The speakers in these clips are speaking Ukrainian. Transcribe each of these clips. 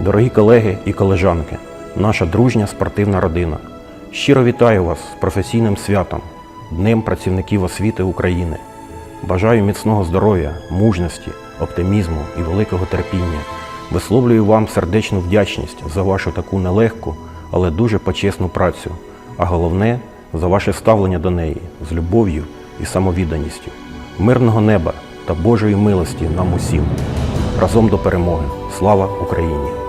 Дорогі колеги і колежанки, наша дружня спортивна родина. Щиро вітаю вас з професійним святом, Днем працівників освіти України. Бажаю міцного здоров'я, мужності, оптимізму і великого терпіння. Висловлюю вам сердечну вдячність за вашу таку нелегку, але дуже почесну працю, а головне за ваше ставлення до неї з любов'ю і самовідданістю. Мирного неба та Божої милості нам усім. Разом до перемоги. Слава Україні!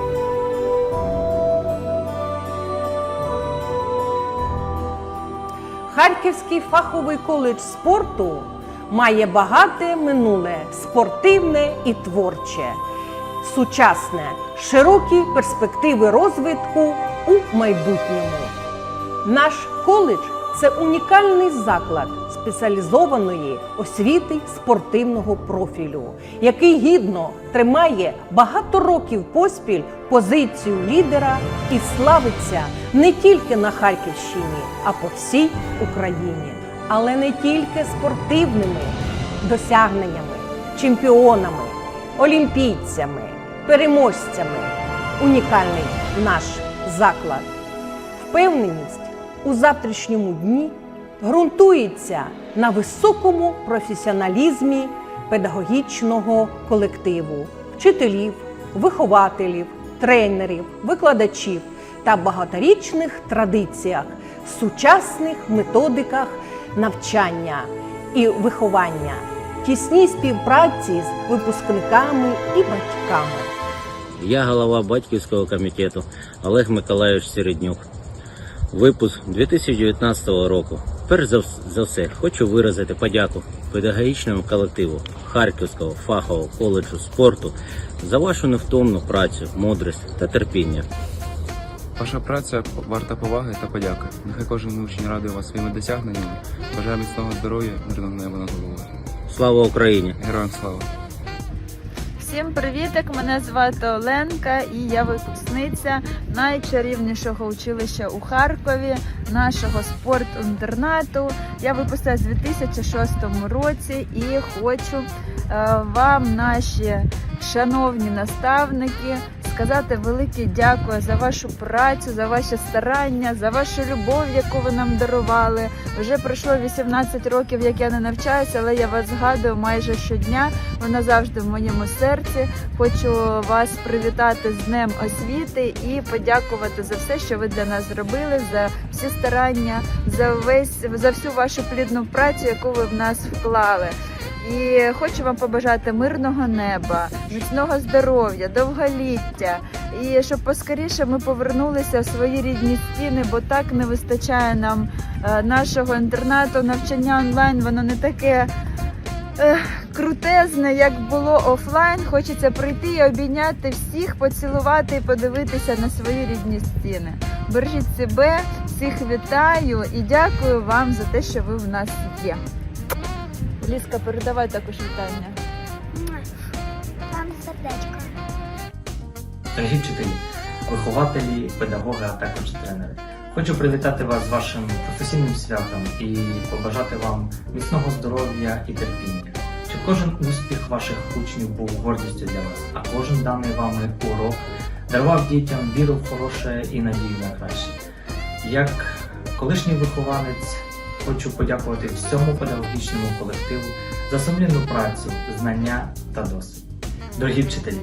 Харківський фаховий коледж спорту має багате минуле спортивне і творче, сучасне, широкі перспективи розвитку у майбутньому. Наш коледж це унікальний заклад спеціалізованої освіти спортивного профілю, який гідно тримає багато років поспіль позицію лідера і славиться не тільки на Харківщині, а по всій Україні, але не тільки спортивними досягненнями, чемпіонами, олімпійцями, переможцями. Унікальний наш заклад. Впевненість у завтрашньому дні ґрунтується на високому професіоналізмі педагогічного колективу, вчителів, вихователів, тренерів, викладачів та багаторічних традиціях, сучасних методиках навчання і виховання, тісній співпраці з випускниками і батьками. Я голова батьківського комітету Олег Миколайович Середнюк. Випуск 2019 року. Перш за, все хочу виразити подяку педагогічному колективу Харківського фахового коледжу спорту за вашу невтомну працю, мудрість та терпіння. Ваша праця варта поваги та подяки. Нехай кожен учень радує вас своїми досягненнями. Бажаю міцного здоров'я, мирного неба над головою. Слава Україні! Героям слава! Всім привіток! Мене звати Оленка і я випускниця найчарівнішого училища у Харкові, нашого спортінтернату. Я випустилась у 2006 році і хочу е, вам, наші шановні наставники, сказати велике дякую за вашу працю, за ваші старання, за вашу любов, яку ви нам дарували. Вже пройшло 18 років, як я не навчаюся, але я вас згадую майже щодня. Вона завжди в моєму серці. Хочу вас привітати з Днем освіти і подякувати за все, що ви для нас зробили, за всі старання, за весь за всю вашу плідну працю, яку ви в нас вклали. І хочу вам побажати мирного неба, міцного здоров'я, довголіття. І щоб поскоріше ми повернулися в свої рідні стіни, бо так не вистачає нам е, нашого інтернату. Навчання онлайн воно не таке е, крутезне, як було офлайн. Хочеться прийти і обійняти всіх, поцілувати і подивитися на свої рідні стіни. Бережіть себе, всіх вітаю і дякую вам за те, що ви в нас є. Ліска, передавай також вітання. Вам сердечко. Дорогі вчителі, вихователі, педагоги, а також тренери. Хочу привітати вас з вашим професійним святом і побажати вам міцного здоров'я і терпіння. Щоб кожен успіх ваших учнів був гордістю для вас, а кожен даний вами урок дарував дітям віру в хороше і надію на краще. Як колишній вихованець хочу подякувати всьому педагогічному колективу за сумлінну працю, знання та досвід. Дорогі вчителі,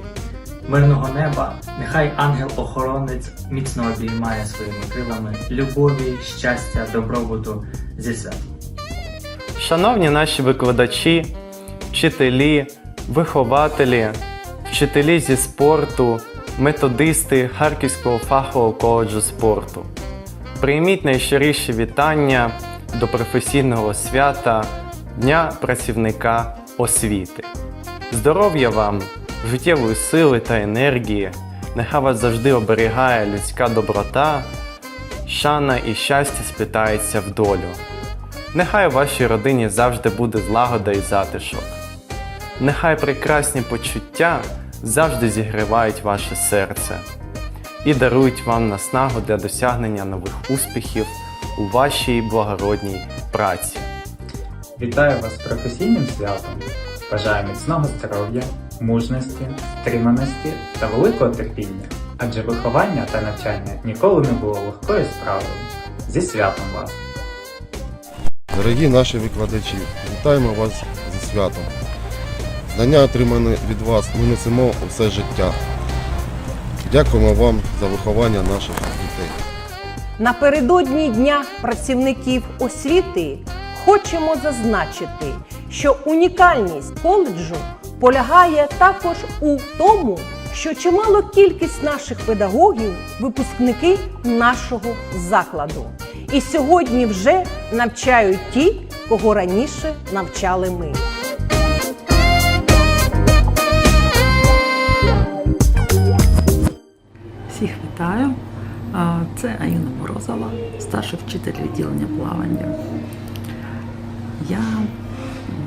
мирного неба, нехай ангел-охоронець міцно обіймає своїми крилами любові, щастя, добробуту зі святом. Шановні наші викладачі, вчителі, вихователі, вчителі зі спорту, методисти Харківського фахового коледжу спорту. Прийміть найщиріші вітання до професійного свята Дня працівника освіти. Здоров'я вам, життєвої сили та енергії, нехай вас завжди оберігає людська доброта, шана і щастя сплітається в долю. Нехай у вашій родині завжди буде злагода і затишок. Нехай прекрасні почуття завжди зігрівають ваше серце і дарують вам наснагу для досягнення нових успіхів у вашій благородній праці. Вітаю вас з професійним святом. Бажаю міцного здоров'я, мужності, стриманості та великого терпіння. адже виховання та навчання ніколи не було легкою справою. Зі святом вас! Дорогі наші викладачі, вітаємо вас зі святом. Знання, отримані від вас, ми несемо усе життя. Дякуємо вам за виховання наших дітей. Напередодні Дня працівників освіти хочемо зазначити, що унікальність коледжу полягає також у тому, що чимало кількість наших педагогів випускники нашого закладу. І сьогодні вже навчають ті, кого раніше навчали ми. Всіх вітаю. Це Аїна Морозова, старший вчитель відділення плавання. Я,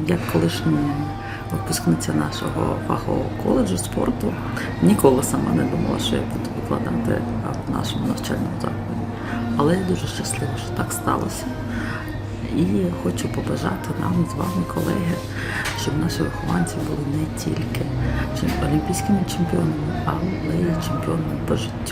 як колишня випускниця нашого фахового коледжу спорту, ніколи сама не думала, що я буду викладати в нашому навчальному закладі. Але я дуже щаслива, що так сталося. І хочу побажати нам з вами, колеги, щоб наші вихованці були не тільки олімпійськими чемпіонами, але й чемпіонами по життю.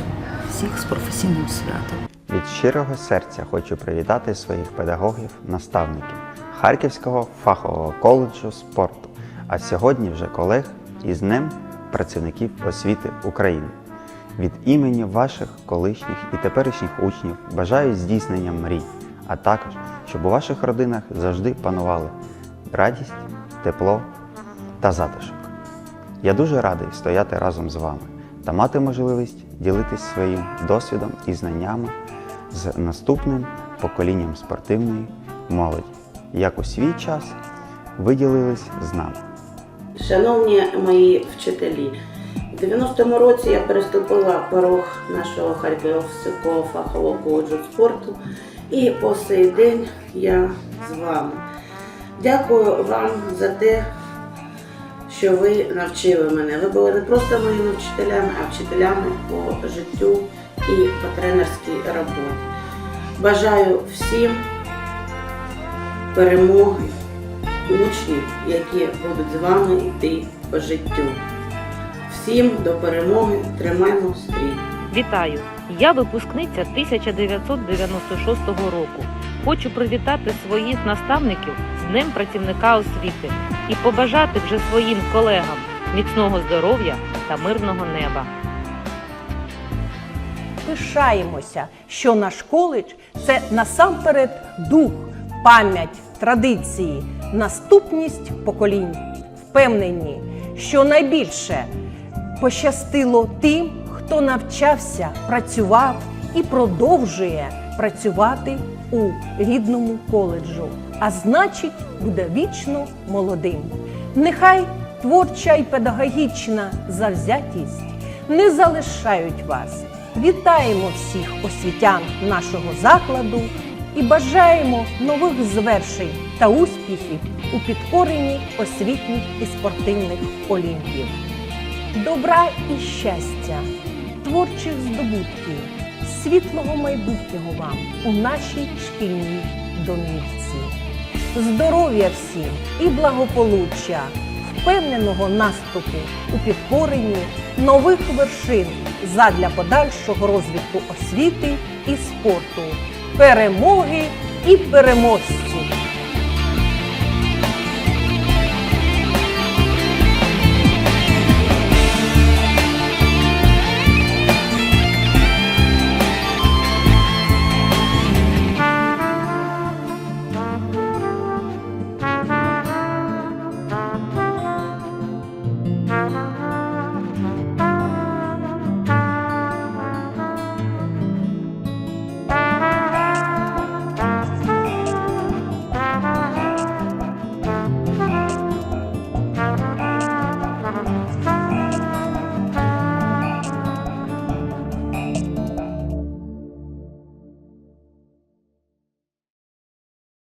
Всіх з професійним святом. Від щирого серця хочу привітати своїх педагогів, наставників Харківського фахового коледжу спорту, а сьогодні вже колег із Днем працівників освіти України. Від імені ваших колишніх і теперішніх учнів бажаю здійснення мрій, а також, щоб у ваших родинах завжди панували радість, тепло та затишок. Я дуже радий стояти разом з вами та мати можливість ділитись своїм досвідом і знаннями з наступним поколінням спортивної молоді, як у свій час ви ділились з нами. Шановні мої вчителі, в 90-му році я переступила порог нашого Харківського фахового коледжу спорту і по сей день я з вами. Дякую вам за те, що ви навчили мене. Ви були не просто моїми вчителями, а вчителями по життю і по тренерській роботі. Бажаю всім перемоги учнів, які будуть з вами йти по життю. Всім до перемоги, тримаємо стрій. Вітаю! Я випускниця 1996 року. Хочу привітати своїх наставників Днем працівника освіти і побажати вже своїм колегам міцного здоров'я та мирного неба. пишаємося, що наш коледж це насамперед дух, пам'ять, традиції, наступність поколінь. Впевнені, що найбільше пощастило тим, хто навчався, працював і продовжує працювати у рідному коледжу, а значить, буде вічно молодим. Нехай творча і педагогічна завзятість не залишають вас. Вітаємо всіх освітян нашого закладу і бажаємо нових звершень та успіхів у підкоренні освітніх і спортивних олімпів. Добра і щастя, творчих здобутків, світлого майбутнього вам у нашій шкільній домівці. Здоров'я всім і благополуччя, впевненого наступу у підкоренні нових вершин задля подальшого розвитку освіти і спорту, перемоги і переможців!